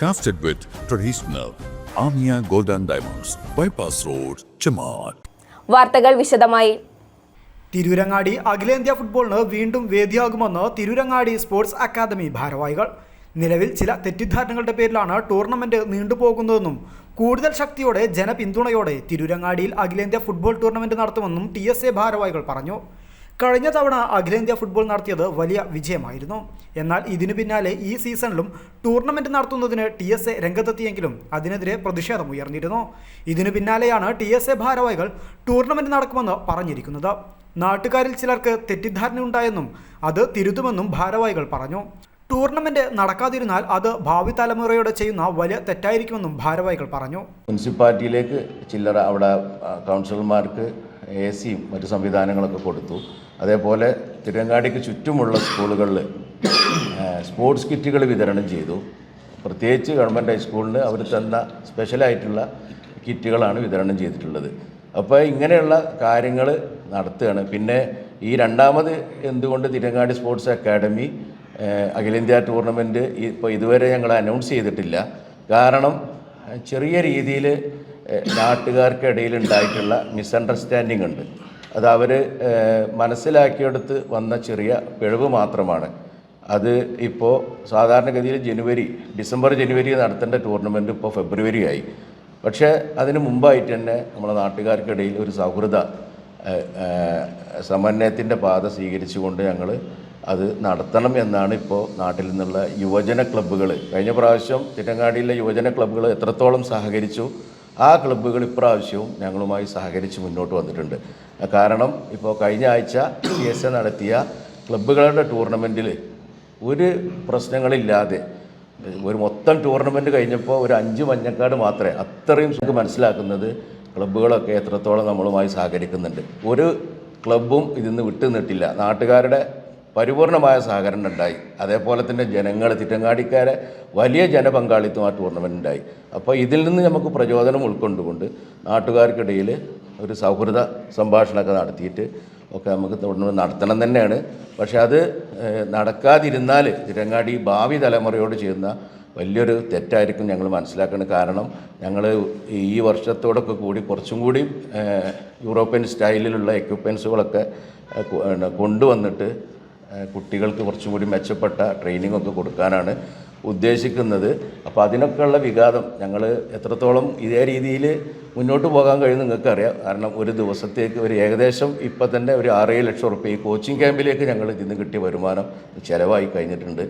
Crafted with traditional Amia Golden Diamonds, Bypass Road, Chamat. വാർത്തകൾ വിശദമായി. തിരൂരങ്ങാടി അഖിലേന്ത്യാ ഫുട്ബോളിന് വീണ്ടും വേദിയാകുമെന്ന് തിരൂരങ്ങാടി സ്പോർട്സ് അക്കാദമി ഭാരവാഹികൾ. നിലവിൽ ചില തെറ്റിദ്ധാരണകളുടെ പേരിലാണ് ടൂർണമെന്റ് നീണ്ടുപോകുന്നതെന്നും കൂടുതൽ ശക്തിയോടെ ജനപിന്തുണയോടെ തിരൂരങ്ങാടിയിൽ അഖിലേന്ത്യാ ഫുട്ബോൾ ടൂർണമെന്റ് നടത്തുമെന്നും ടി എസ് എ ഭാരവാഹികൾ പറഞ്ഞു. കഴിഞ്ഞ തവണ അഖിലേന്ത്യാ ഫുട്ബോൾ നടത്തിയത് വലിയ വിജയമായിരുന്നു. എന്നാൽ ഇതിനു പിന്നാലെ ഈ സീസണിലും ടൂർണമെന്റ് നടത്തുന്നതിന് ടി എസ് എ രംഗത്തെത്തിയെങ്കിലും അതിനെതിരെ പ്രതിഷേധം ഉയർന്നിരുന്നു. ഇതിനു പിന്നാലെയാണ് ടി എസ് എ ഭാരവാഹികൾ ടൂർണമെന്റ് നടക്കുമെന്ന് പറഞ്ഞിരിക്കുന്നത്. നാട്ടുകാരിൽ ചിലർക്ക് തെറ്റിദ്ധാരണ തെറ്റിദ്ധാരണയുണ്ടായെന്നും അത് തിരുതുമെന്നും ഭാരവാഹികൾ പറഞ്ഞു. ടൂർണമെന്റ് നടക്കാതിരുന്നാൽ അത് ഭാവി തലമുറയോട് ചെയ്യുന്ന വലിയ തെറ്റായിരിക്കുമെന്നും ഭാരവാഹികൾ പറഞ്ഞു. മുനിസിപ്പാലിറ്റിയിലേക്ക് ചില്ലറ അവിടെ കൗൺസിലർമാർക്ക് എ സിയും മറ്റ് സംവിധാനങ്ങളൊക്കെ കൊടുത്തു. അതേപോലെ തിരുവങ്കാടിക്ക് ചുറ്റുമുള്ള സ്കൂളുകളിൽ സ്പോർട്സ് കിറ്റുകൾ വിതരണം ചെയ്തു. പ്രത്യേകിച്ച് ഗവൺമെന്റ് ഹൈസ്കൂളിന് അവർ തന്ന സ്പെഷ്യലായിട്ടുള്ള കിറ്റുകളാണ് വിതരണം ചെയ്തിട്ടുള്ളത്. അപ്പോൾ ഇങ്ങനെയുള്ള കാര്യങ്ങൾ നടത്തുകയാണ്. പിന്നെ ഈ രണ്ടാമത് എന്തുകൊണ്ട് തിരുവങ്കാടി സ്പോർട്സ് അക്കാഡമി അഖിലേന്ത്യാ ടൂർണമെന്റ് ഇപ്പോൾ ഇതുവരെ ഞങ്ങൾ അനൗൺസ് ചെയ്തിട്ടില്ല. കാരണം ചെറിയ രീതിയിൽ നാട്ടുകാർക്കിടയിൽ ഉണ്ടായിട്ടുള്ള മിസ്അണ്ടർസ്റ്റാൻഡിങ് ഉണ്ട്. അത് അവർ മനസ്സിലാക്കിയെടുത്ത് വന്ന ചെറിയ പിഴവ് മാത്രമാണ്. അത് ഇപ്പോൾ സാധാരണഗതിയിൽ ജനുവരി ഡിസംബർ ജനുവരി നടത്തേണ്ട ടൂർണമെന്റ് ഇപ്പോൾ ഫെബ്രുവരി ആയി. പക്ഷേ അതിന് മുമ്പായിട്ട് തന്നെ നമ്മളെ നാട്ടുകാർക്കിടയിൽ ഒരു സൗഹൃദ സമന്വയത്തിന്റെ പാത സ്വീകരിച്ചുകൊണ്ട് ഞങ്ങൾ അത് നടത്തണം എന്നാണ് ഇപ്പോൾ നാട്ടിൽ നിന്നുള്ള യുവജന ക്ലബ്ബുകൾ കഴിഞ്ഞ പ്രാവശ്യം തിരങ്ങാടിയിലെ യുവജന ക്ലബ്ബുകൾ എത്രത്തോളം സഹകരിച്ചു ആ ക്ലബ്ബുകൾ ഇപ്രാവശ്യവും ഞങ്ങളുമായി സഹകരിച്ച് മുന്നോട്ട് വന്നിട്ടുണ്ട്. കാരണം ഇപ്പോൾ കഴിഞ്ഞ ആഴ്ച പി എസ് എ നടത്തിയ ക്ലബ്ബുകളുടെ ടൂർണമെന്റിൽ ഒരു പ്രശ്നങ്ങളില്ലാതെ ഒരു മൊത്തം ടൂർണമെന്റ് കഴിഞ്ഞപ്പോൾ ഒരു അഞ്ച് മഞ്ഞക്കാട് മാത്രമേ അത്രയും നമുക്ക് മനസ്സിലാക്കുന്നത് ക്ലബ്ബുകളൊക്കെ എത്രത്തോളം നമ്മളുമായി സഹകരിക്കുന്നുണ്ട്. ഒരു ക്ലബ്ബും ഇതിന്ന് വിട്ടു നിന്നിട്ടില്ല നാട്ടുകാരുടെ പരിപൂർണമായ സഹകരണം ഉണ്ടായി. അതേപോലെ തന്നെ ജനങ്ങൾ തിറ്റങ്ങാടിക്കാരെ വലിയ ജനപങ്കാളിത്തം ആ ടൂർണമെന്റ് ഉണ്ടായി. അപ്പോൾ ഇതിൽ നിന്ന് നമുക്ക് പ്രചോദനം ഉൾക്കൊണ്ടുകൊണ്ട് നാട്ടുകാർക്കിടയിൽ ഒരു സൗഹൃദ സംഭാഷണമൊക്കെ നടത്തിയിട്ട് ഒക്കെ നമുക്ക് തുടർന്ന് നടത്തണം തന്നെയാണ്. പക്ഷേ അത് നടക്കാതിരുന്നാൽ തിരങ്ങാടി ഭാവി തലമുറയോട് ചെയ്യുന്ന വലിയൊരു തെറ്റായിരിക്കും ഞങ്ങൾ മനസ്സിലാക്കുന്നത് കാരണം ഞങ്ങൾ ഈ വർഷത്തോടൊക്കെ കൂടി കുറച്ചും കൂടി യൂറോപ്യൻ സ്റ്റൈലിലുള്ള എക്യുപ്മെൻസുകളൊക്കെ കൊണ്ടുവന്നിട്ട് കുട്ടികൾക്ക് കുറച്ചും കൂടി മെച്ചപ്പെട്ട ട്രെയിനിങ് ഒക്കെ കൊടുക്കാനാണ് ഉദ്ദേശിക്കുന്നത്. അപ്പോൾ അതിനൊക്കെയുള്ള വിഘാതം ഞങ്ങൾ എത്രത്തോളം ഇതേ രീതിയിൽ മുന്നോട്ട് പോകാൻ കഴിയും നിങ്ങൾക്കറിയാം. കാരണം ഒരു ദിവസത്തേക്ക് ഒരു ഏകദേശം ഇപ്പം തന്നെ ഒരു ആറേഴ് ലക്ഷം റുപ്യ ഈ കോച്ചിങ് ക്യാമ്പിലേക്ക് ഞങ്ങൾ ഇതിന് കിട്ടിയ വരുമാനം ചിലവായി കഴിഞ്ഞിട്ടുണ്ട്.